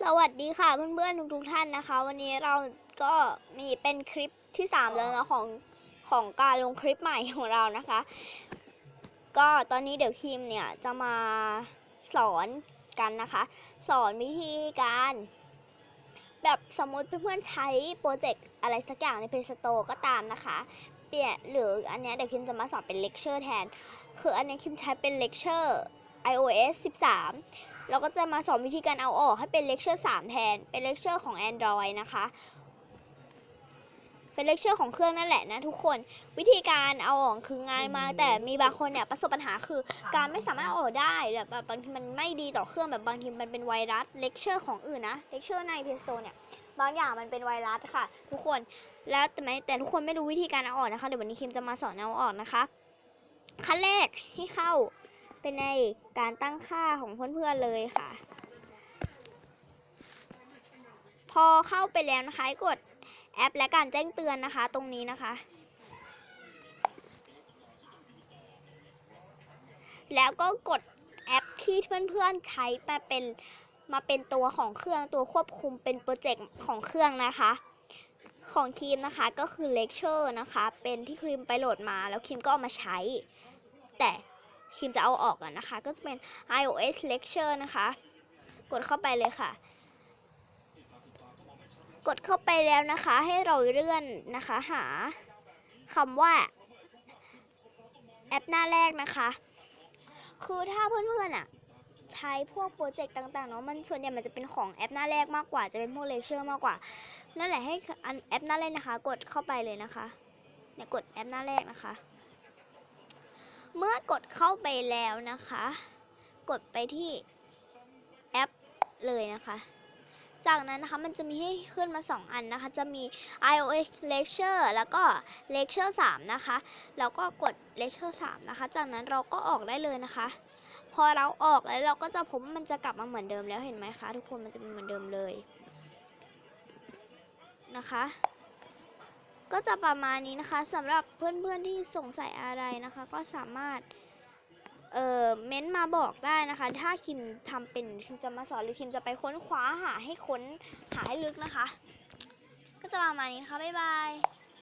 สวัสดีค่ะเพื่อนๆทุกๆท่านนะคะ วันนี้เราก็มีเป็นคลิปที่สามแล้วนะของของการลงคลิปใหม่ของเรานะคะ ก็ตอนนี้เดี๋ยวคิมเนี่ยจะมาสอนกันนะคะ สอนวิธีการ แบบสมมติเพื่อนๆใช้โปรเจกต์อะไรสักอย่างใน Play Store ก็ตามนะคะ เปลี่ยนหรืออันเนี้ยเดี๋ยวคิมจะมาสอนเป็นเลคเชอร์แทน คืออันเนี้ยคิมใช้เป็นเลคเชอร์ iOS 13 เราก็จะมาสอนวิธีการเอาออกให้เป็นเลคเชอร์3แทน เป็นเลคเชอร์ของ Android นะคะ เป็นเลคเชอร์ของเครื่องนั่นแหละนะทุกคน วิธีการเอาออกคือง่ายมาก แต่มีบางคนเนี่ยประสบปัญหาคือ การไม่สามารถเอาออกได้แบบบบบางทีมันไม่ดีต่อเครื่องแบบบางทีมันเป็นไวรัสเลคเชอร์ของอื่นนะเลคเชอร์ใน Play Store เนี่ยบางอย่างมันเป็นไวรัสค่ะ ทุกคน แล้วแต่ไม่แต่ทุกคนไม่รู้วิธีการเอาออกนะคะ เดี๋ยววันนี้คิมจะมาสอนเอาออกนะคะ ขั้นแรกให้เข้า เป็นในการตั้งค่าของเพื่อนๆเลยค่ะ พอเข้าไปแล้วนะคะกดแอปและการแจ้งเตือนนะคะ ตรงนี้นะคะ แล้วก็กดแอปที่เพื่อนๆใช้มาเป็นมาเป็นตัวของเครื่องตัวควบคุมเป็นโปรเจกต์ของเครื่องนะคะ ของคีมนะคะก็คือ Lecture นะคะ เป็นที่ครีมไปโหลดมาแล้วคิมก็เอามาใช้ แต่ คิมจะเอาออกก่อนนะคะ ก็จะเป็น iOS Lecture นะคะ กดเข้าไปเลยค่ะ กดเข้าไปแล้วนะคะ ให้เราเลื่อนนะคะ หาคำว่า แอปหน้าแรกนะคะ คือถ้าเพื่อนๆอะใช้พวกโปรเจกต์ต่างๆเนาะมันส่วนใหญ่มันจะเป็นของแอปหน้าแรกมากกว่า จะเป็นพวกเลเชอร์มากกว่า นั่นแหละให้อันแอปหน้าแรกนะคะ กดเข้าไปเลยนะคะเนี่ยกดแอปหน้าแรกนะคะ เมื่อกดเข้าไปแล้วนะคะ กดไปที่แอปเลยนะคะ จากนั้นนะคะมันจะมีให้ขึ้นมา 2 อันนะคะ จะมี iOS Lecture แล้วก็ Lecture 3 นะคะ แล้วก็กด Lecture 3 นะคะ จากนั้นเราก็ออกได้เลยนะคะ พอเราออกแล้วเราก็จะพบว่ามันจะกลับมาเหมือนเดิมแล้วเห็นไหมคะ ทุกคนมันจะเป็นเหมือนเดิมเลยนะคะ ก็จะประมาณนี้นะคะสำหรับเพื่อนๆที่สงสัยอะไรนะคะ ก็สามารถเอ่อเม้นต์มาบอกได้นะคะ ถ้าคิมทำเป็นคิมจะมาสอนหรือคิมจะไปค้นคว้าหาให้ค้นหาให้ลึกนะคะ ก็จะประมาณนี้นะคะบ๊ายบาย